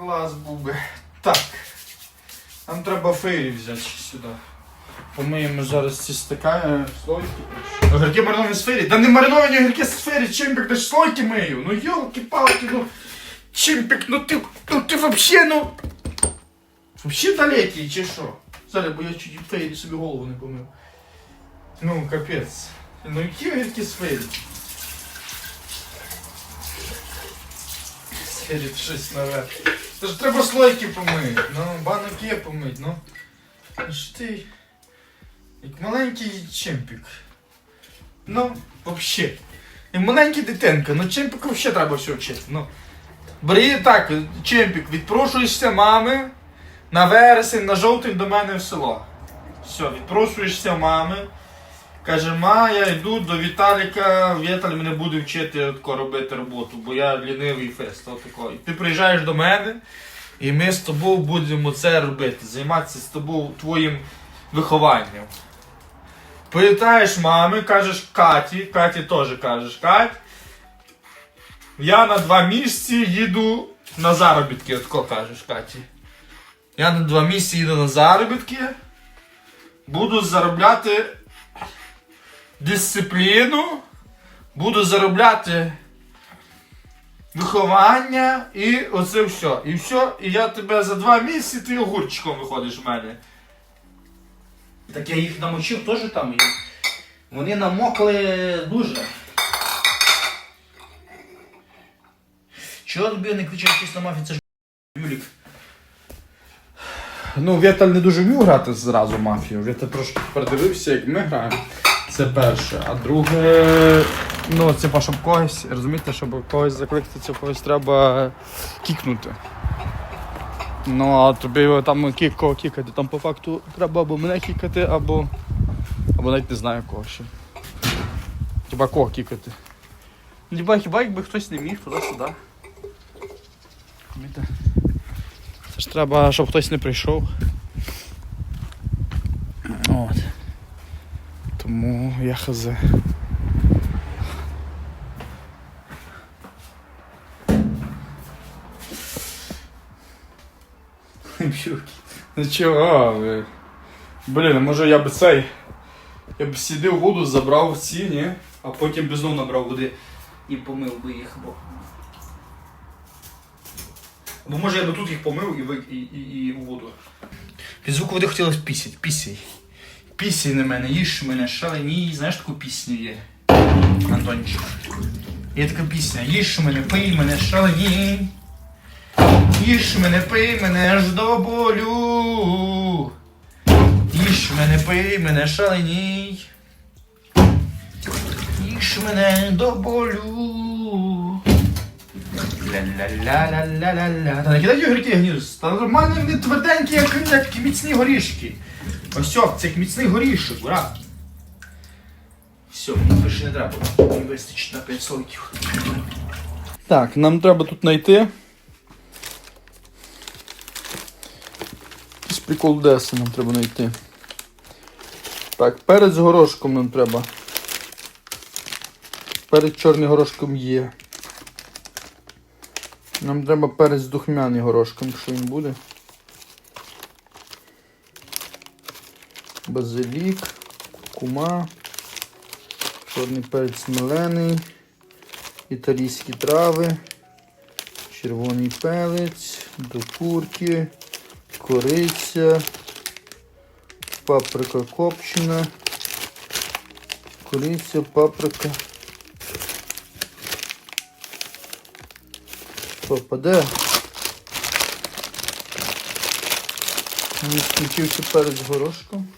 Клас був би. Так. Нам треба фейрі взяти сюди. Помиємо зараз ці стика слойки. Огірки мариновані з фейрі. Да не мариновані огірки з фейрі, чимпік, ти ж слойки мию. Ну йолки-палки, ну. Чимпік, ну ти, ну ти вообще, ну. Вообще далекий, чи що? Зараз, бо я чуть фейрі собі голову не помив. Ну, капець. Ну які огірки з фейрі? Схилить щось нове. Та ж треба слойки помити, ну, банок є помить, ну. Та ти. Як маленький чемпік. Ну, вообще. Як маленький дитинка, ну чемпіку вообще треба все вчити. Ну. Бери так, чемпік, відпрошуєшся мами на вересень, на жовтень до мене в село. Все, відпрошуєшся мами. Каже, ма, я йду до Віталіка, Віталій мене буде вчити робити роботу, бо я лінивий фест. Отако. Ти приїжджаєш до мене, і ми з тобою будемо це робити, займатися з тобою твоїм вихованням. Питаєш мами, кажеш Каті, Каті теж кажеш, Кать, я на два місяці їду на заробітки, отко кажеш Каті. Я на два місяці їду на заробітки, буду заробляти дисципліну, буду заробляти виховання і оце все. І все, і я тебе за два місяці ти огурчиком виходиш в мене. Так я їх намочив теж там. І вони намокли дуже. Чого тобі не кричав якийсь на мафі, це ж Юлік. Ну, Віталь не дуже вмів грати зразу мафію. Віталь трошки передивився, як ми граємо. Це перше. А друге, ну, це щоб когось, розумієте, щоб когось закликати, це когось треба кікнути. Ну, а тобі там кік, кого кікати, там по факту треба або мене кікати, або. Або навіть не знаю кого ще. Хіба кого кікати. Хіба, хіба якби хтось не міг туди-сюди. Це ж треба, щоб хтось не прийшов. От. Тому я хз. Ну чого ви? Блін, а може я б цей. Я б сідив воду, забрав ці, ні? А потім б знов набрав води. І помив би їх, бо. Бо може я би тут їх помив і, ви- і, і, і у воду. Під звук води хотілося пісять, пісяй. Пісій на мене, їж мене, шаленій, знаєш таку пісню є? Антончик. Є така пісня. Їж мене, пий мене, шаленій. Їж мене, пий мене аж до болю. Їж мене, пий мене, шаленій. Їж мене до болю. Ля-ля-ля-ля-ля-ля-ля. Та не кидай огірки гніз. Та нормально вони тверденькі, як, як міцні горішки. Ось о, це як міцний горішок, брат. Все, мені більше не треба. Мені вистачить на 5 слойків. Так, нам треба тут знайти. Якийсь прикол Деси нам треба знайти. Так, перед з горошком нам треба. Перед чорним горошком є. Нам треба перець з духмяним горошком, якщо він буде. Базилік, кума, чорний перець мелений, італійські трави, червоний пелець, до курки, кориця, паприка копчена, кориця, паприка. Попаде. Мені скінчився перець горошком.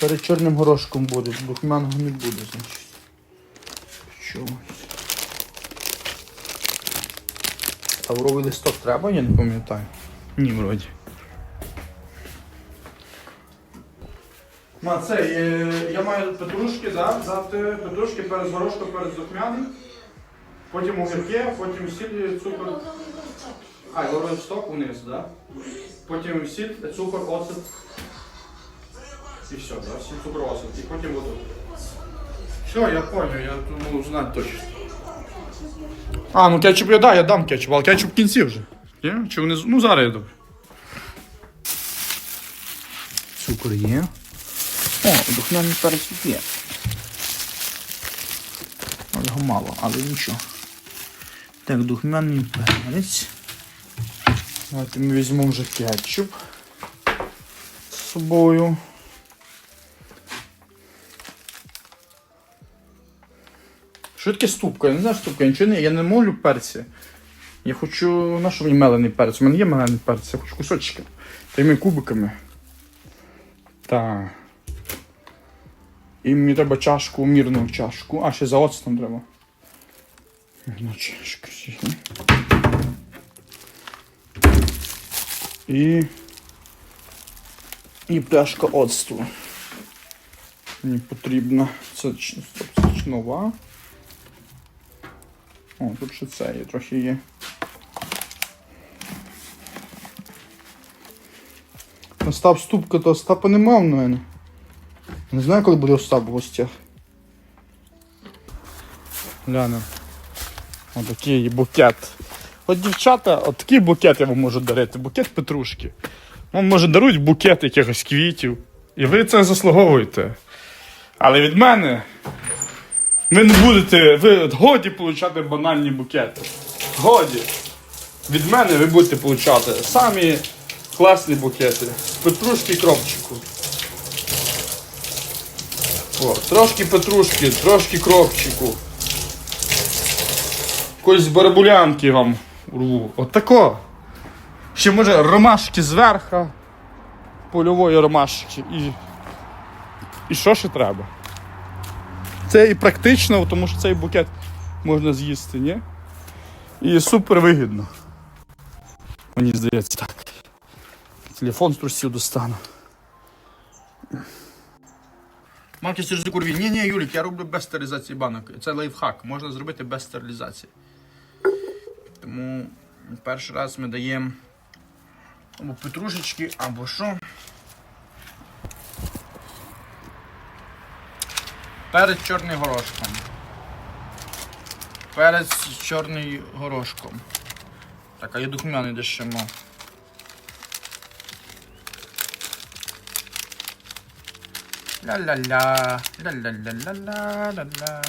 Перед чорним горошком буде, духмяного не буде, значить. Чомусь. Тавровий листок треба, я не пам'ятаю. Ні, вроді. Ма, це, е, я маю петрушки, да? взяти петрушки перед горошком, перед духмяним. Потім огірки, потім сіль, цукор. А, сток вниз, да? Потім сіль, цукор, оцет. І все, да? Сіль, цукор. І потім воду. Все, я понял, я думаю знати точно. А, ну кетчуп я да, я дам кетчуп, але кетчуп в кінці вже. Є? Чи вони. з- Ну, зараз я добре. Цукор є. О, духмяний перець тут є. Але його мало, але нічого. Так, духмяний перець. Давайте ми візьмемо вже кетчуп з собою. Що таке ступка? Я не знаю ступка, я нічого не. Я не молю перці. Я хочу. На що мені мелений перець? У мене є мелений перець, я хочу кусочки. Такими кубиками. Так. І мені треба чашку, мірну чашку. А, ще за оцтом треба. Мірну чашку. І. І пляшка оцту. Мені потрібна. Це нова. О, тут ще це є, трохи є. Остап ступка, то Остапа нема в мене. Не знаю, коли буде Остап в гостях. Гляну. Отакий букет. От дівчата, от такий букет я вам можу дарити, букет петрушки. Вам може дарують букет якихось квітів. І ви це заслуговуєте. Але від мене ви не будете, ви годі получати банальні букети. Годі. Від мене ви будете получати самі класні букети. Петрушки кропчику. О, трошки петрушки, трошки кропчику. Якоїсь барабулянки вам урву. От. Ще може ромашки зверху. Польової ромашки. І. І що ще треба? Це і практично, тому що цей букет можна з'їсти, ні? І супер вигідно. Мені здається так. Телефон з трусів достану. Марки через курві. Ні, ні, Юлік, я роблю без стерилізації банок. Це лайфхак, можна зробити без стерилізації. Тому перший раз ми даємо або петрушечки, або що. Перець чорний горошком. Перець чорний горошком. Так, а я духмяний дещимо. Ля-ля-ля, ля-ля-ля-ля-ля-ля-ля.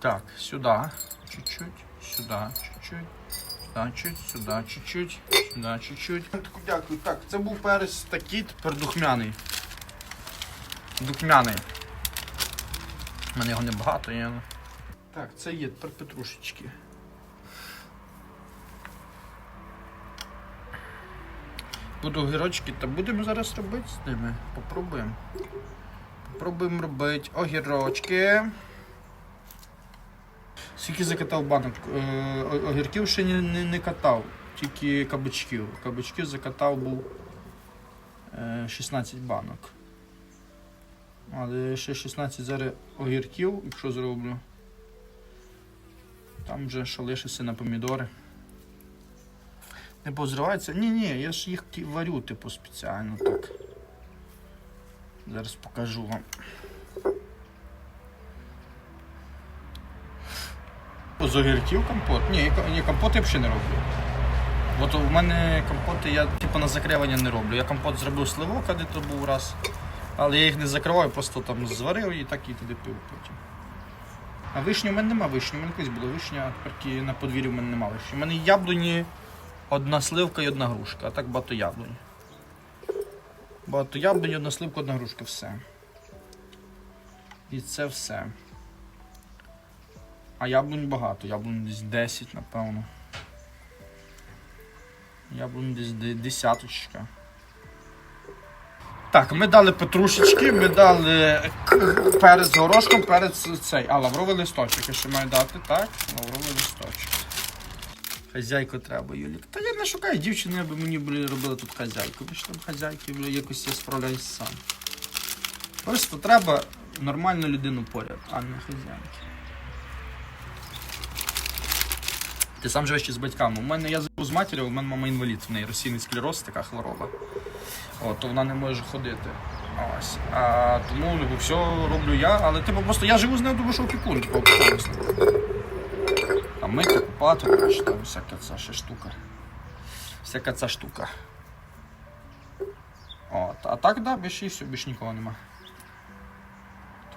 Так, сюда, чуть-чуть, сюда, чуть-чуть, сюда, чуть, сюда, чуть-чуть, сюда, чуть-чуть. Дякую. Так, це був перець такий, тепер духмяний. Духмяний. У мене його небагато є. Так, це є тепер петрушечки. Буду огірочки, та будемо зараз робити з ними. Попробуємо. Попробуємо робити огірочки. Скільки закатав банок? Е, огірків ще не, не, не катав, тільки кабачків. Кабачків закатав був е, 16 банок. Але ще 16 зараз огірків, якщо зроблю. Там вже що лишиться на помідори. Не позривається? Ні, ні, я ж їх варю, типу, спеціально так. Зараз покажу вам. З огірків компот? Ні, ні, компот я взагалі не роблю. От у мене компоти я типу на закривання не роблю. Я компот зробив сливок, де то був раз. Але я їх не закриваю, просто там зварив і так і туди пив потім. А вишні в мене нема вишні, у мене колись була вишня, а тепер на подвір'ї в мене нема вишні. У мене яблуні, одна сливка і одна грушка, а так багато яблунь. Багато яблунь, одна сливка, одна грушка, все. І це все. А яблунь багато, яблунь десь 10, напевно. Яблунь десь де- десяточка. Так, ми дали петрушечки, ми дали перець горошком, перець цей. А, лавровий листочок я ще маю дати, так? Лавровий листочок. Хазяйку треба, Юлік. Та я не шукаю дівчини, аби мені були робили тут хазяйку. Бо ж там хазяйки, бля, якось я справляюсь сам. Просто треба нормальну людину поряд, а не хазяйки. Ти сам живеш ще з батьками. У мене я з матір'ю, у мене мама інвалід, в неї російний склероз, така хвороба. От, то вона не може ходити. Ось. А тому ну, все роблю я, але типу просто я живу з нею, тому що опікун, типу, опікун там мити, купати, коротше, там всяка ця ще штука. Всяка ця штука. От. А так, да, більше і все, більш нікого нема.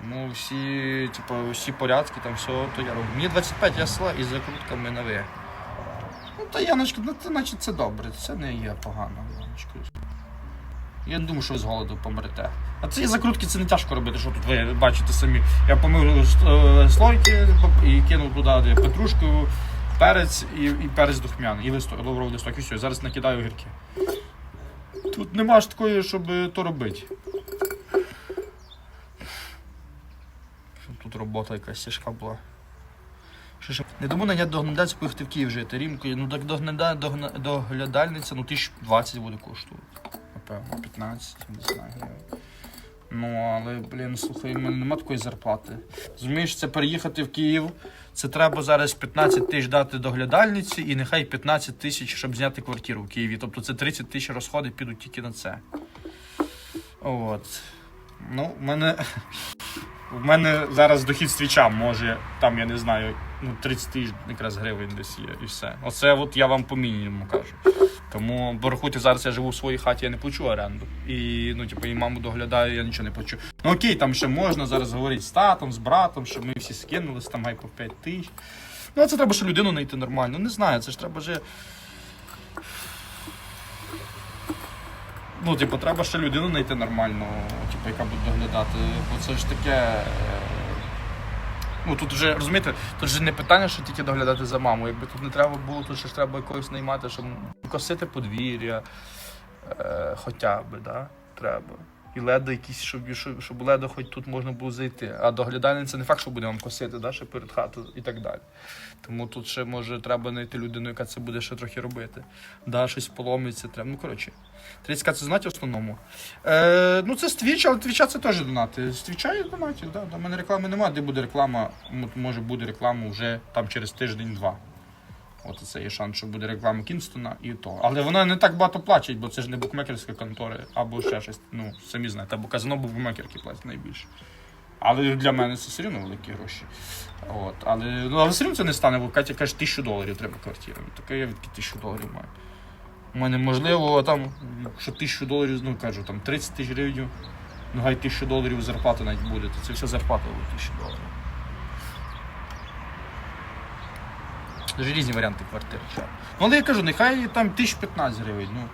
Тому всі, типу, всі порядки, там все, то я роблю. Мені 25 я села і закрутками на ви. Ну, та Яночка, ну це значить це добре, це не є погано, Яночка. Я не думаю, що ви з голоду помрете. А ці закрутки це не тяжко робити, що тут ви бачите самі. Я помив е, слойки і кинув туди петрушку, перець і, і перець духмяний, і листок, лавровий листок, і все. Зараз накидаю огірки. Тут нема ж такої, щоб то робити. Тут робота якась тяжка була. Що ж, не думаю наняти доглядальця, поїхати в Київ жити. Рімкою, ну так доглядальниця, ну 1020 буде коштувати. Напевно, 15, не знаю. Ну, але, блін, слухай, в мене нема такої зарплати. Розумієш, це переїхати в Київ. Це треба зараз 15 тисяч дати доглядальниці і нехай 15 тисяч, щоб зняти квартиру в Києві. Тобто це 30 тисяч розходи підуть тільки на це. От. Ну, в мене. В мене зараз дохід свіча може, там, я не знаю, ну 30 тисяч якраз гривень десь є і все. Оце от я вам по мінімуму кажу. Тому бо рахуйте, зараз я живу в своїй хаті, я не плачу оренду. І ну, типу, і маму доглядаю, я нічого не плачу. Ну окей, там ще можна зараз говорити з татом, з братом, щоб ми всі скинулись, там по 5 тисяч. Ну, це треба ще людину знайти нормально. Не знаю, це ж треба вже. Ну, типу, треба ще людину знайти нормальну, типу, яка буде доглядати. Бо це ж таке. Ну тут вже розумієте, тут же не питання, що тільки доглядати за маму. Якби тут не треба було, тут ще ж треба якогось наймати, щоб косити подвір'я, е, хоча б, да? треба. І ледо якісь, щоб, щоб, щоб ледо хоч тут можна було зайти. А доглядальниця не факт, що буде вам косити, да? ще перед хатою і так далі. Тому тут ще може треба знайти людину, яка це буде ще трохи робити. Да, щось поломиться, треба. Ну коротше. 30к це знати в основному. Е, ну це з Twitch, але Twitch це теж донати. З Twitch є донатів, да. До мене реклами немає, де буде реклама, може буде реклама вже там через тиждень-два. От це є шанс, що буде реклама Кінстона і то. Але вона не так багато платить, бо це ж не букмекерські контори або ще щось. Ну, самі знаєте, або казино букмекерки платять найбільше. Але для мене це все одно великі гроші. От, але, ну, але все одно це не стане, бо Катя каже, тисячу доларів треба квартира. Таке я відки тисячу доларів маю. У мене можливо там, що тисячу доларів, ну кажу, там 30 тисяч гривень, ну гай тисячу доларів зарплата навіть буде, то це вся зарплата буде тисячу доларів. Дуже різні варіанти квартир. Ну, але я кажу, нехай там 1015 гривень. Ну,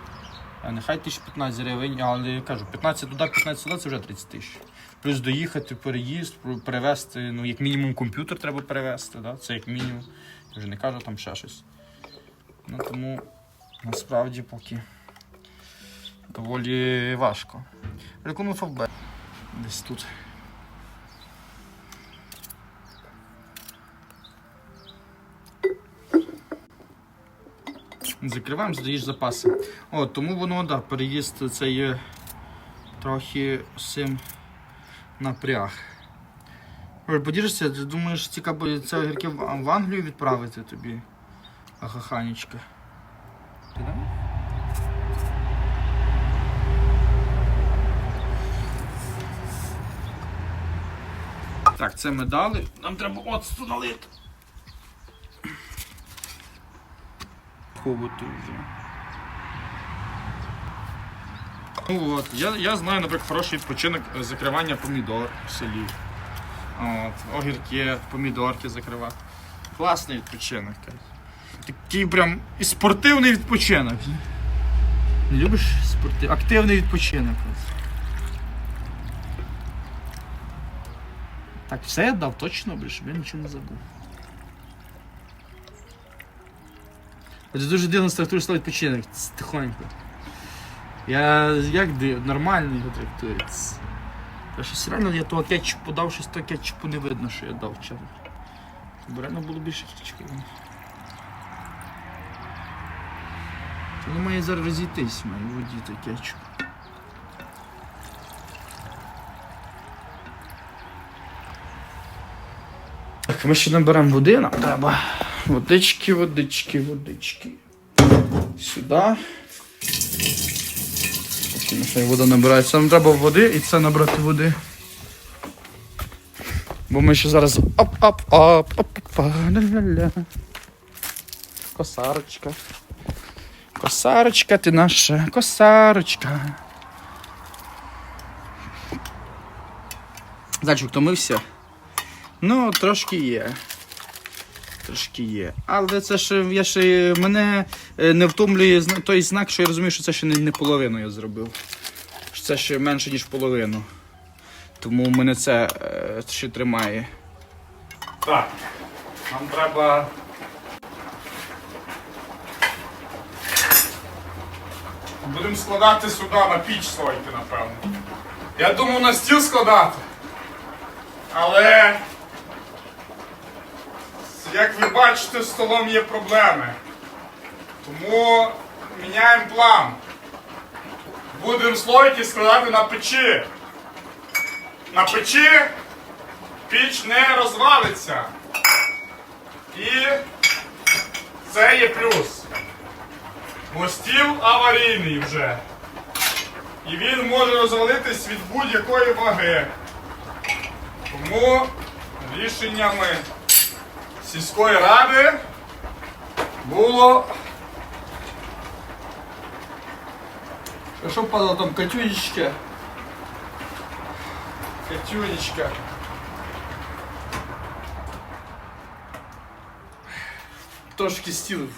а нехай 1015 гривень, але я кажу, 15 туди, 15 сюди це вже 30 тисяч. Плюс доїхати, переїзд, перевезти, ну, як мінімум комп'ютер треба перевезти, да? це як мінімум. Я вже не кажу там ще щось. Ну тому насправді поки доволі важко. Рекламу ФБ. Десь тут. Закриваємо, здаєш запаси. О, тому воно, да, переїзд це є трохи з цим напряг. Ой, Поділишся, ти думаєш, цікаво це огірки в Англію відправити тобі? Ахаханечка. Так, це ми дали. Нам треба оцту налити. Ховати вже. Ну от, я, я знаю, наприклад, хороший відпочинок е, закривання помідор в селі. От, огірки, помідорки закривати. Класний відпочинок. Такий прям і спортивний відпочинок. Любиш спортив... активний відпочинок. Так, все я дав точно, бля, щоб я нічого не забув. Це дуже дивно структуру слово відпочинок. Ц, Тихонько. Я як див, нормально його трактую. Ц. Та щось реально я того кетчупу дав, щось того кетчупу не видно, що я дав вчора. Бо реально було більше кетчупу. Воно має зараз розійтись в моїй воді той кетчуп. Так, ми ще наберемо води, нам треба. Водички, водички, водички. Сюди. Поки вода набирається. Нам треба води і це набрати води. Бо ми ще зараз оп оп оп оп оп ля-ля-ля. косарочка. Косарочка, ти наша косарочка. Зайчик втомився? Ну, трошки є. Трошки є. Але це ж я ще мене е, не втомлює той знак, що я розумію, що це ще не, не половину я зробив. Що це ще менше, ніж половину. Тому мене це е, ще тримає. Так. Нам треба. Будемо складати сюди на піч слойки, напевно. Я думав на стіл складати. Але. Як ви бачите, з столом є проблеми. Тому міняємо план. Будемо слойки складати на печі. На печі піч не розвалиться. І це є плюс. Бо стіл аварійний вже. І він може розвалитись від будь-якої ваги. Тому рішеннями сільської ради було. А що падало там Катюнечка? Катюнечка. Трошки стіл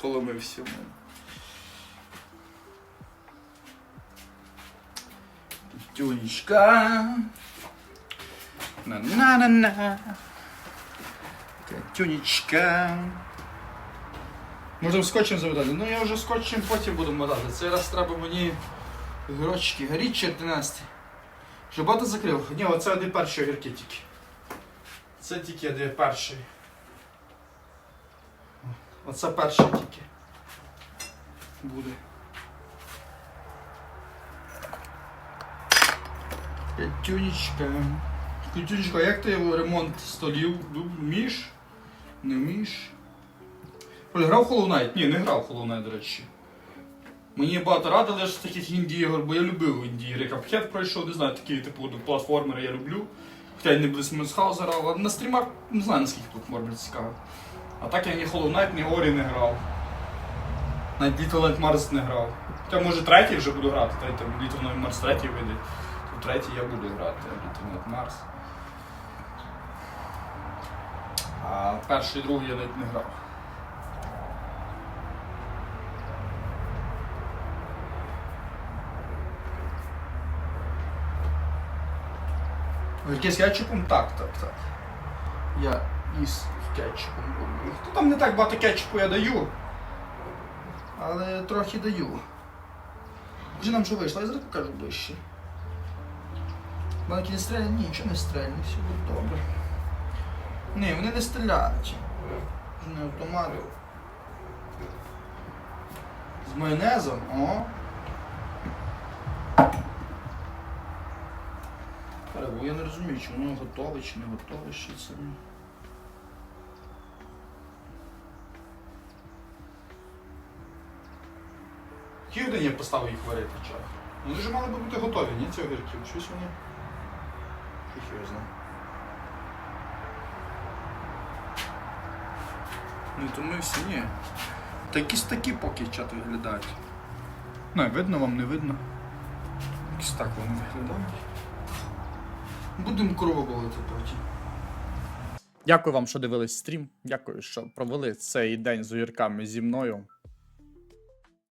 поломився. в мене. Катюнечка. На-на-на-на. Катюнечка. Можемо скотчем заводати. Ну я вже скотчем потім буду мотати. Цей раз треба мені грочки. Горіть 14. Щоб багато закрив. Ні, оце один перший огірки тільки. Це тільки один перший. Оце перший тільки. Буде. П'ятюнечка. П'ятюнечка, як ти ремонт столів вмієш? Не вмієш? Оль, грав Hollow Knight? Ні, не грав Hollow Knight, до речі. Мені багато радили ж таких інді ігор, бо я любив інді ігри. Cuphead пройшов, не знаю, такі типу платформери я люблю. Хоча я не буду Смусхауза грав, але на стрімах не знаю наскільки тут бути цікаво. А так я ні Hollow Knight, ні Ori не грав. Навіть Little Nightmares не грав. Хоча може третій вже буду грати, третій, Little Nightmares третій вийде. То третій я буду грати, Little Nightmares. А перший другий я навіть не грав. З кетчупом? Так, так, так. Я із кетчупом люблю. Ну, там не так багато кетчупу я даю. Але трохи даю. Вже нам що вийшло, я зараз покажу ближче. Банки не стріляють? Ні, нічого не стріляє, все буде добре. Ні, вони не стріляють. Не автомати. З майонезом, о. Перебо, я не розумію, чи воно готове, чи не готове, що це. Годині я поставив їх варити чай? Вони вже мали би бути готові, ні, ці огірки? Щось вони. Щось я знаю. Ну то ми всі ні. Та якісь такі поки чат виглядають. Не, видно вам, не видно. Якісь так вони виглядають. Будемо кровоbolити потім. Дякую вам, що дивились стрім. Дякую, що провели цей день з огірками зі мною.